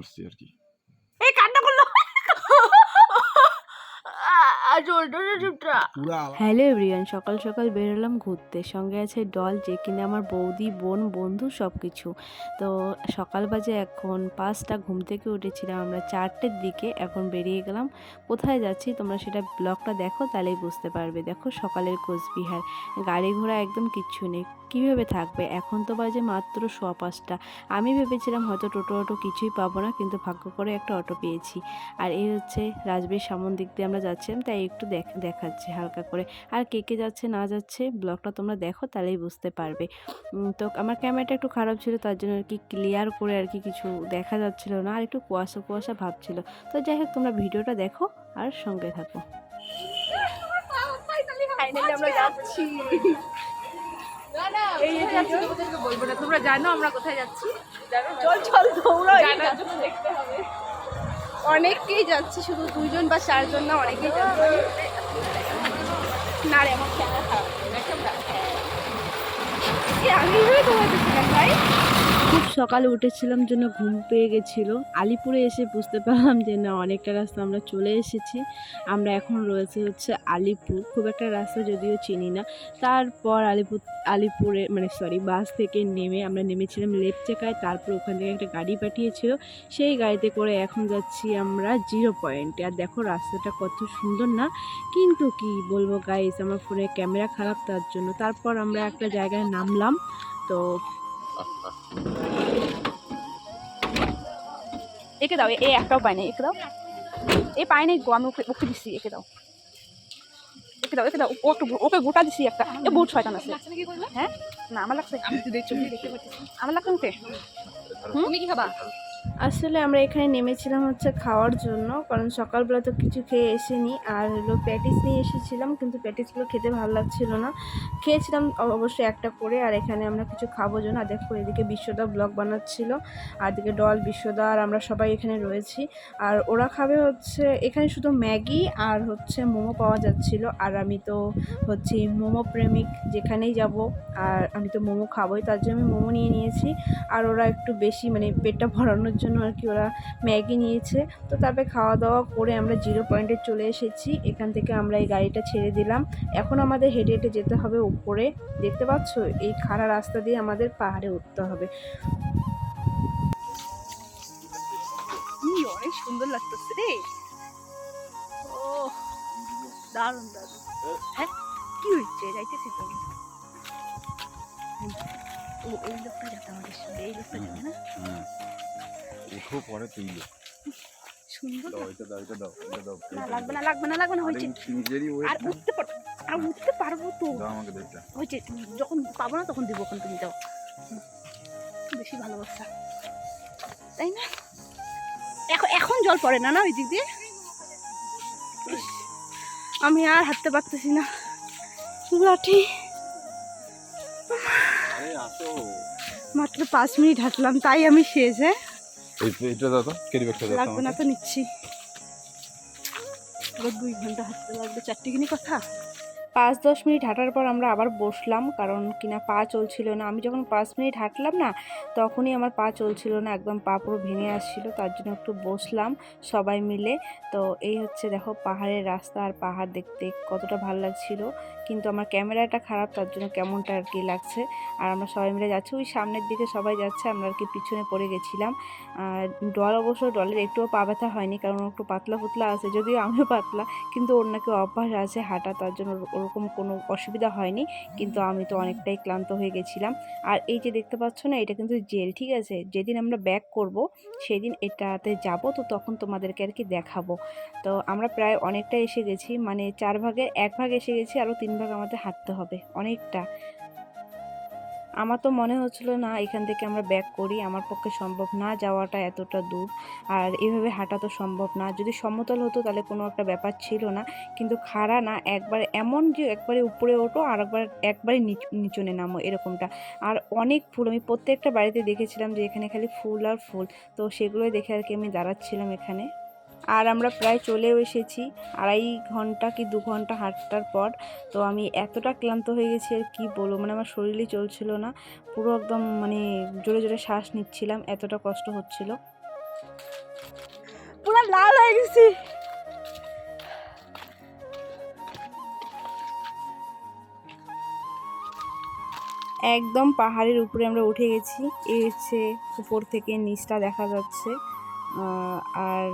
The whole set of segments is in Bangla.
করছি আর কি। এই কান্না করল। হ্যালো এভরিওয়ান সকাল সকাল বেরোলাম ঘুরতে। সঙ্গে আছে ডল যে কিনা আমার বৌদি বোন বন্ধু সব কিছু তো সকাল বাজে এখন পাঁচটা ঘুম থেকে উঠেছিলাম আমরা চারটের দিকে এখন বেরিয়ে গেলাম। কোথায় যাচ্ছি তোমরা সেটা ব্লগটা দেখো তাহলেই বুঝতে পারবে। দেখো সকালের কোচবিহার। গাড়ি ঘোড়া একদম কিচ্ছু নেই। কীভাবে থাকবে? এখন তো বাজে মাত্র সোয়া পাঁচটা আমি ভেবেছিলাম হয়তো টোটো অটো কিছুই পাবো না, কিন্তু ভাগ্য করে একটা অটো পেয়েছি। আর এই হচ্ছে রাজবীর সামন দিক দিয়ে আমরা যাচ্ছিলাম তাই একটু দেখ- দেখাচ্ছে হালকা করে। আর কে কে যাচ্ছে না যাচ্ছে ব্লগটা তোমরা দেখো, তাহলেই বুঝতে পারবে। তো আমার ক্যামেরাটা একটু খারাপ ছিল, তার জন্য আর কি ক্লিয়ার করে আর কি কিছু দেখা যাচ্ছিল না, আর একটু কুয়াশা কুয়াশা ভাব ছিল। তো যাই হোক, তোমরা ভিডিওটা দেখো আর সঙ্গে থাকো। আমরা যাচ্ছি। এই যাচ্ছি বলব না তোমরা জানো আমরা কোথায় যাচ্ছি। চল চল দৌড়াও জানার জন্য দেখতে হবে। অনেকেই যাচ্ছে শুধু দুজন বা চারজন না অনেকেই যাচ্ছে। না রে আমার খেলা খারাপ। আমি এভাবে ভাই খুব সকালে উঠেছিলাম জন্য ঘুম পেয়ে গেছিল। আলিপুরে এসে বুঝতে পারলাম যে, না, অনেকটা রাস্তা আমরা চলে এসেছি। আমরা এখন রয়েছে হচ্ছে আলিপুর। খুব একটা রাস্তা যদিও চিনি না। তারপর আলিপুর, আলিপুরে মানে সরি বাস থেকে নেমে আমরা নেমেছিলাম লেপচাকায়। তারপর ওখান থেকে একটা গাড়ি পাঠিয়েছিল। সেই গাড়িতে করে এখন যাচ্ছি আমরা জিরো পয়েন্টে আর দেখো, রাস্তাটা কত সুন্দর না? কিন্তু কি বলব গাইস আমার ফোনে ক্যামেরা খারাপ তার জন্য। তারপর আমরা একটা জায়গায় নামলাম। তো একে দাও এ একটাও পায় নাই একে দাও। এ পায় নাই গো আমি ওকে ওকে দিচ্ছি একে দাও। একে দাও একে দাও ও একটু ওকে গোটা দিছি একটা। এ বহুত শয়তান আছে। হ্যাঁ? না আমার লাগছে। আমি তো দেখছি দেখতে আমার লাগছে তুমি কি খাবা? আসলে আমরা এখানে নেমেছিলাম হচ্ছে খাওয়ার জন্য, কারণ সকালবেলা তো কিছু খেয়ে এসেনি। আর হলো প্যাটিস নিয়ে এসেছিলাম, কিন্তু প্যাটিসগুলো খেতে ভালো লাগছিল না। খেয়েছিলাম অবশ্যই একটা করে, আর এখানে আমরা কিছু খাব জন্য। আর দেখো, এদিকে বিশ্বদা ব্লগ বানাচ্ছিল, আর এদিকে ডল, বিশ্বদা, আর আমরা সবাই এখানে রয়েছি। আর ওরা খাবে হচ্ছে, এখানে শুধু ম্যাগি আর হচ্ছে মোমো পাওয়া যাচ্ছিল। আর আমি তো হচ্ছে মোমো প্রেমিক, যেখানেই যাব, আর আমি তো মোমো খাবোই, তার জন্য আমি মোমো নিয়ে নিয়েছি। আর ওরা একটু বেশি মানে পেটটা ভরানোর জন্য আর কি ওরা ম্যাগি নিয়েছে। তো তারপরে খাওয়া দাওয়া করে আমরা জিরো পয়েন্টে চলে এসেছি। এখান থেকে আমরা এই গাড়িটা ছেড়ে দিলাম। এখন আমাদের হেঁটে হেঁটে যেতে হবে উপরে। দেখতে পাচ্ছ? এই খাড়া রাস্তা দিয়ে আমাদের পাহাড়ে উঠতে হবে। ই, অনেক সুন্দর লাগতেছে রে। ও দারুণ দারুণ। হ্যাঁ কি হচ্ছে যাইতেছি তো। ও এই লোকটা যাতে আমাদের সঙ্গে এই লোকটা যাবে না। উঠো পরে তুইলো। সুন্দর দাও দাও এটা দাও এটা দাও লাগবে না লাগবে না লাগবে না হয়েছে। আরে আর উঠতে পারব আর উঠতে পারব তো। দাও আমাকে দেখটা হয়েছে যখন পাবো না তখন দিব ওখান তুমি দাও। বেশি ভালোবাসা। তাই না? এখন এখন জল পড়ে না না ওই দিক দিয়ে? আমি আর হাঁটতে পারতেছি না। লাঠি। মাত্র পাঁচ মিনিট হাঁটলাম তাই আমি শেষ হ্যাঁ এটা দাও তো ক্যারি ব্যাগটা দাও লাগবে না তো নিচ্ছি। দুই ঘণ্টা হাঁটতে লাগবে চারটে কিনি কথা? পাঁচ দশ মিনিট হাঁটার পর আমরা আবার বসলাম, কারণ কিনা পা চলছিল না। আমি যখন পাঁচ মিনিট হাঁটলাম না, তখনই আমার পা চলছিল না, একদম পা পুরো ভেঙে আসছিল, তার জন্য একটু বসলাম সবাই মিলে। তো এই হচ্ছে দেখো পাহাড়ের রাস্তা আর পাহাড় দেখতে কতটা ভালো লাগছিল। কিন্তু আমার ক্যামেরাটা খারাপ, তার জন্য কেমনটা আর কি লাগছে। আর আমরা সবাই মিলে যাচ্ছি, ওই সামনের দিকে সবাই যাচ্ছে, আমরা আর কি পিছনে পড়ে গেছিলাম। আর ডল অবশ্য ডলের একটুও পা ব্যথা হয়নি, কারণ একটু পাতলা পুতলা আছে, যদিও আমিও পাতলা, কিন্তু ওর নাকি অভ্যাস আছে হাঁটা, তার জন্য ওরকম কোনো অসুবিধা হয়নি, কিন্তু আমি তো অনেকটাই ক্লান্ত হয়ে গেছিলাম। আর এই যে দেখতে পাচ্ছ না, এটা কিন্তু জেল, ঠিক আছে? যেদিন আমরা ব্যাক করব, সেদিন এটাতে যাব, তো তখন তোমাদেরকে আর কি দেখাবো। তো আমরা প্রায় অনেকটা এসে গেছি মানে চার ভাগের এক ভাগ এসে গেছি, আরও তিন ভাগ আমাদের হাঁটতে হবে, অনেকটা। আমার তো মনে হচ্ছিল না এখান থেকে আমরা ব্যাক করি, আমার পক্ষে সম্ভব না যাওয়াটা এতটা দূর। আর এভাবে হাঁটা তো সম্ভব না। যদি সমতল হতো তাহলে কোনো একটা ব্যাপার ছিল না। কিন্তু খাড়া না, একবার এমন যে একবারে উপরে ওঠো আর একবার, একবারে নিচ- নিচনে নামো এরকমটা। আর অনেক ফুল, আমি প্রত্যেকটা বাড়িতে দেখেছিলাম যে এখানে খালি ফুল আর ফুল। তো সেগুলোই দেখে আর কি আমি দাঁড়াচ্ছিলাম এখানে। আর আমরা প্রায় চলেও এসেছি। আড়াই ঘণ্টা কি দু ঘণ্টা হাঁটার পর তো আমি এতটা ক্লান্ত হয়ে গেছি আর কি বলব? মানে আমার শরীরই চলছিল না। পুরো একদম মানে জোরে জোরে শ্বাস নিচ্ছিলাম, এতটা কষ্ট হচ্ছিল। পুরো লাল হয়ে গেছি। একদম পাহাড়ের উপরে আমরা উঠে গেছি। এই হচ্ছে উপর থেকে নিচটা দেখা যাচ্ছে। আর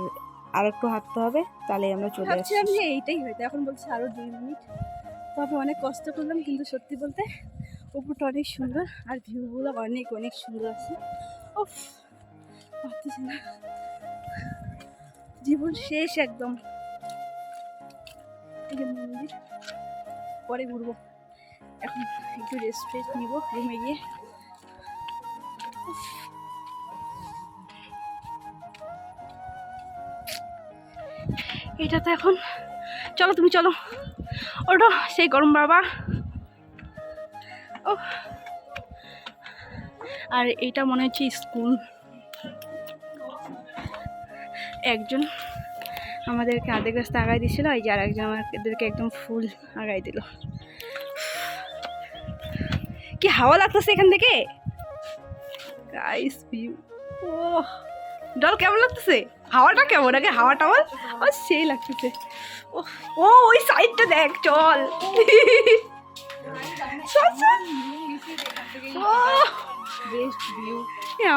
আর একটু হাঁটতে হবে তাহলে আমরা চলে আসছি। আমি এইটাই হয়তো এখন বলছি আরও দুই মিনিট। তবে অনেক কষ্ট করলাম কিন্তু সত্যি বলতে উপরটা অনেক সুন্দর আর ভিউগুলো অনেক অনেক সুন্দর আছে। উফ পারতেছি না। জীবন শেষ একদম। এই যে মন্দির পরে ঘুরবো। এখন একটু রেস্ট ফ্রেস্ট নিব রুমে গিয়ে। এটা তো এখন। চলো তুমি চলো। ওটো সেই গরম বাবা। ও আর এইটা মনে হচ্ছে স্কুল। একজন আমাদেরকে আধে গাছটা আগাই দিছিল এই যে আর একজন আমাদেরকে একদম ফুল আগাই দিল। কি হাওয়া লাগতেছে এখান থেকে? গাইস ও ডল কেমন লাগতেছে? হাওয়াটা কেমন? আগে হাওয়া টাওয়াল ও সেই লাগতেছে। ও ও ওই সাইডটা দেখ চল।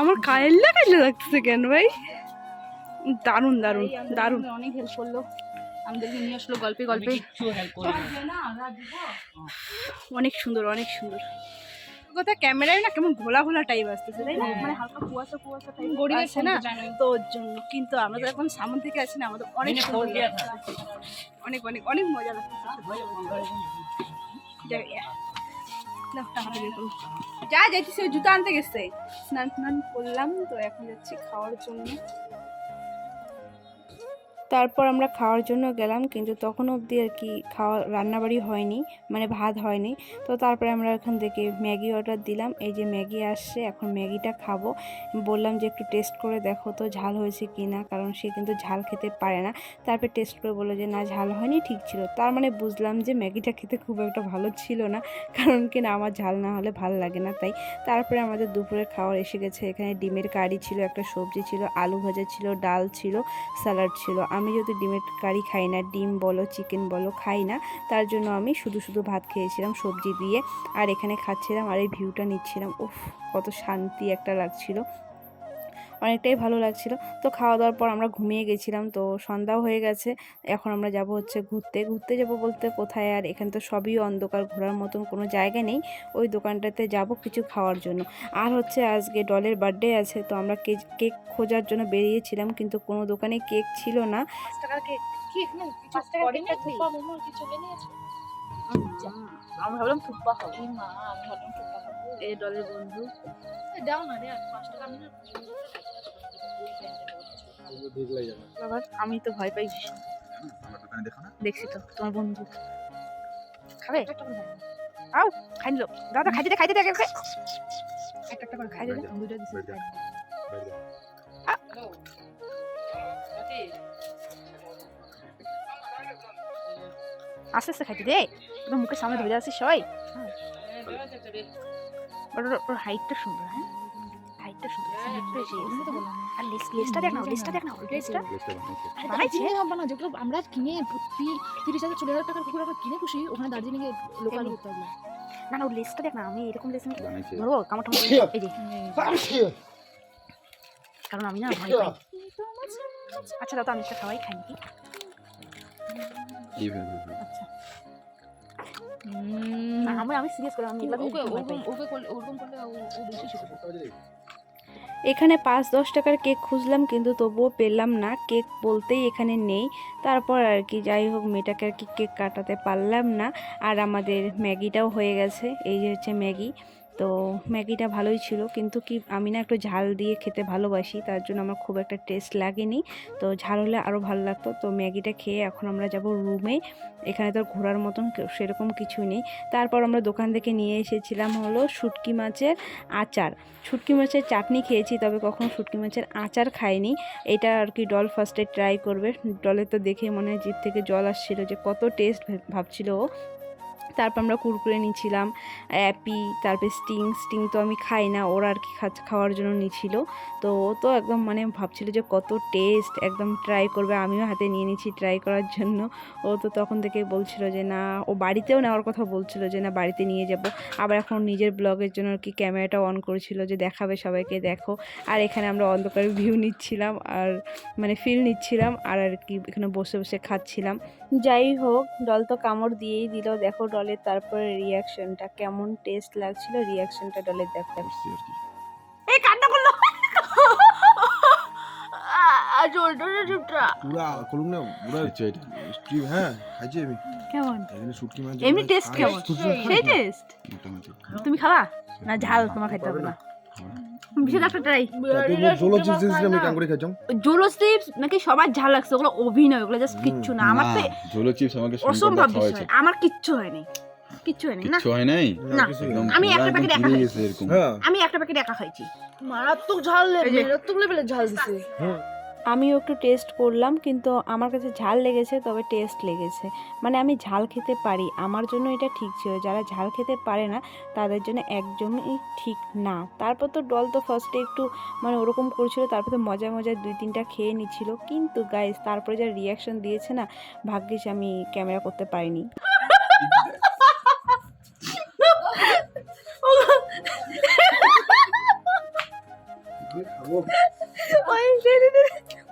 আমার কায়েল্লা কায়েল্লা লাগতেছে কেন ভাই? দারুণ দারুণ দারুণ। অনেক হেল্প করল। আমাদেরকে নিয়ে আসলো গল্পে গল্পে। অনেক সুন্দর অনেক সুন্দর। কথা ক্যামেরায় না কেমন ঘোলা ঘোলা টাইপ আসতেছে তাই না? মানে হালকা কুয়াশা কুয়াশা টাইপ গরিবের আছে না? তো ওর জন্য। কিন্তু আমরা তো এখন সামন থেকে আছি না আমাদের অনেক অনেক অনেক অনেক মজা লাগছে। যা যাইতেছে জুতো আনতে গেছে। স্নান স্নান করলাম তো এখন যাচ্ছি খাওয়ার জন্য। তারপর আমরা খাওয়ার জন্য গেলাম, কিন্তু তখন অবধি আর কি খাওয়া, রান্নাবাড়ি হয়নি মানে ভাত হয়নি। তো তারপরে আমরা এখান থেকে ম্যাগি অর্ডার দিলাম। এই যে ম্যাগি আসছে, এখন ম্যাগিটা খাব। বললাম যে একটু টেস্ট করে দেখো তো ঝাল হয়েছে কি না কারণ সে কিন্তু ঝাল খেতে পারে না। তারপরে টেস্ট করে বলল যে, না, ঝাল হয়নি, ঠিক ছিল। তার মানে বুঝলাম যে ম্যাগিটা খেতে খুব একটা ভালো ছিল না, কারণ কি না আমার ঝাল না হলে ভালো লাগে না তাই। তারপরে আমাদের দুপুরের খাওয়ার এসে গেছে, এখানে ডিমের কারি ছিল, একটা সবজি ছিল, আলু ভাজা ছিল, ডাল ছিল, স্যালাড ছিল। আমি যদি ডিমের কারি খাই না, ডিম বলো চিকেন বলো, খাই না, তার জন্য আমি শুধু শুধু ভাত খেয়েছিলাম, সবজি দিয়ে, আর এখানে খাচ্ছিলাম, আর এই ভিউটা নিচ্ছিলাম। উফ, কত শান্তি একটা লাগছিল। অনেকটাই ভালো লাগছিল। তো খাওয়া দাওয়ার পর আমরা ঘুমিয়ে গেছিলাম তো সন্ধ্যাও হয়ে গেছে। এখন আমরা যাব হচ্ছে ঘুরতে। ঘুরতে যাব বলতে কোথায় আর এখানে তো সবই অন্ধকার ঘোরার মতন কোনো জায়গা নেই। ওই দোকানটাতে যাব কিছু খাওয়ার জন্য। আর হচ্ছে আজকে ডলের বার্থডে আছে তো আমরা কেক কেক খোঁজার জন্য বেরিয়েছিলাম কিন্তু কোনো দোকানে কেক ছিল না। নিয়ে নিয়েছো? আমি ভাবলাম মা আমি ভাবলাম এই দলের বন্ধু। দাও না রে পাঁচ টাকা আমি আবার আমি তো ভয় পাই ভীষণ। আমার দোকানে দেখো না দেখছি তো তোমার বন্ধু। খাবে? দাও। খাই নিলো দাদা খাইতে দে খাইতে দে একটা একটা করে খাই খাইতে দে দে দুটো যাও। আস্তে আস্তে খাইতে দে। তোর মুখের সামনে ধরে আছিস সবাই। ওর ওর হাইটটা সুন্দর হ্যাঁ? বেশি আমি তো বললাম আর লেস- লেসটা দেখ না লেসটা দেখ না লেসটা হবে না যেগুলো আমরা কিনে তিরিশ হাজার চল্লিশ হাজার টাকার কুকুর আমরা কিনে খুশি ওখানে দার্জিলিং এ লোকাল। করতে হবে। না না ওর লেসটা দেখ না আমি এরকম লেস আমি বানাইছে। ধরবো কামড় টামড় এই যে। কারণ আমি না ভয় পাই। আচ্ছা দাদা আমি একটা খাওয়াই খাই নাকি। আচ্ছা। আমি আমি সিরিয়াস করে আমি ওকে ওরকম ওকে করলে ওরকম করলে ও ও বেশি শিখবে এখানে পাঁচ দশ টাকার কেক খুঁজলাম, কিন্তু তবুও পেলাম না। কেক বলতেই এখানে নেই। তারপর আর কি, যাই হোক, মেয়েটাকে আর কি কেক কাটাতে পারলাম না। আর আমাদের ম্যাগিটাও হয়ে গেছে। এই যে হচ্ছে ম্যাগি। তো ম্যাগিটা ভালোই ছিল। কিন্তু কি আমি না একটু ঝাল দিয়ে খেতে ভালোবাসি, তার জন্য আমার খুব একটা টেস্ট লাগেনি। তো ঝাল হলে আরও ভালো লাগতো। তো ম্যাগিটা খেয়ে এখন আমরা যাব রুমে এখানে তো ঘোরার মতন সেরকম কিছু নেই। তারপর আমরা দোকান থেকে নিয়ে এসেছিলাম হলো শুটকি মাছের আচার। শুটকি মাছের চাটনি খেয়েছি, তবে কখনো শুটকি মাছের আচার খাইনি। এটা আর কি ডল ফার্স্টে ট্রাই করবে। ডলে তো দেখে মনে হয় জিভ থেকে জল আসছিল যে কত টেস্ট ভাবছিল ও। তারপর আমরা কুরকুরে নিয়েছিলাম, অ্যাপি, তারপর স্টিং স্টিং তো আমি খাই না, ওরা আর কি খাওয়ার জন্য নিয়েছিল। তো ও তো একদম মানে ভাবছিল যে কত টেস্ট একদম ট্রাই করবে, আমিও হাতে নিয়ে নিয়েছি ট্রাই করার জন্য। ও তো তখন থেকে বলছিল যে না, ও বাড়িতেও নেওয়ার কথা বলছিল যে না, বাড়িতে নিয়ে যাব। আবার এখন নিজের ব্লগের জন্য আর কি ক্যামেরাটা অন করেছিল যে দেখাবে সবাইকে, দেখো। আর এখানে আমরা অন্ধকারে ভিউ নিচ্ছিলাম, আর মানে ফিল নিচ্ছিলাম, আর আর কি এখানে বসে বসে খাচ্ছিলাম। যাই হোক, ডল তো কামড় দিয়েই দিল। দেখো ডলের তারপরে রিয়াকশনটা কেমন টেস্ট লাগছিল রিয়াকশনটা ডলের দেখো। এই কান্না করল। জলটা চুপটা? পুরা করুন না পুরা এটা স্ট্রিম হ্যাঁ খাইছি আমি। কেমন? এখানে শুটকি মাছ এমনি টেস্ট কেমন? সেই টেস্ট তুমি খাবা? না ঝাল তোমার খাইতে হবে না। বিশেষ একটা ট্রাই জলো চিপস আমি কাম করে জোলো চিপস নাকি সবার ঝাল লাগছে ওগুলো অভিনয় ওগুলো জাস্ট কিচ্ছু না। আমার তো জোলো চিপস আমাকে অসম্ভব বিষয়। আমার কিচ্ছু হয়নি কিচ্ছু হয়নি না? কিচ্ছু হয় নাই? না। আমি একটা প্যাকেট একা পুড়ে খাই। গেছে এরকম। হ্যাঁ। আমি একটা প্যাকেট একা খাইছি। মারাত্মক ঝাল মারাত্মক লেভেলের ঝাল দিছে। আমিও একটু টেস্ট করলাম কিন্তু আমার কাছে ঝাল লেগেছে তবে টেস্ট লেগেছে। মানে আমি ঝাল খেতে পারি আমার জন্য এটা ঠিক ছিল। যারা ঝাল খেতে পারে না তাদের জন্য একদমই ঠিক না। তারপর তো ডল তো ফার্স্টে একটু মানে ওরকম করছিল তারপর তো মজায় মজায় দুই তিনটা খেয়ে নিচ্ছিল। কিন্তু গাইস তারপরে যা রিয়াকশন দিয়েছে না ভাগ্যিস আমি ক্যামেরা করতে পারিনি। খাব।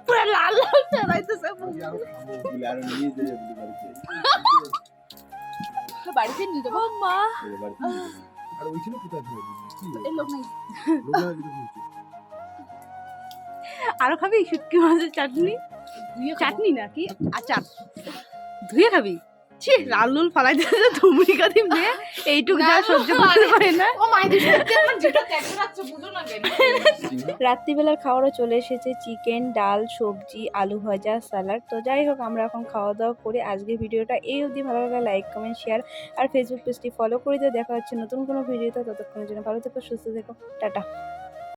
পুরো লাল লাল বাড়িতে নিয়ে যাব। মা আর ওইখানে কোথায় ফেলে কি? এই লোক নাই। লোক না দিতে বলছি আরও খাবি শুটকি মাছের চাটনি? চাটনি নাকি? আচার ধুয়ে খাবি? ছি লাল লুল ফালাই দিয়েছে ধুমড়ি কাদিম দিয়ে এইটুকু যা সহ্য করতে পারে না। ও মাইদি সত্যি আমার যেটা দেখতে পাচ্ছ বুঝো না কেন। রাত্রিবেলার খাবারও চলে এসেছে চিকেন ডাল সবজি আলু ভাজা স্যালাড। তো যাই হোক আমরা এখন খাওয়া দাওয়া করে আজকে ভিডিওটা এই অবধি। ভালো লাগলে লাইক কমেন্ট শেয়ার আর ফেসবুক পেজটি ফলো করে দিয়ে দেখা হচ্ছে নতুন কোনো ভিডিওতে। ততক্ষণের জন্য ভালো থেকো সুস্থ থেকো। টাটা।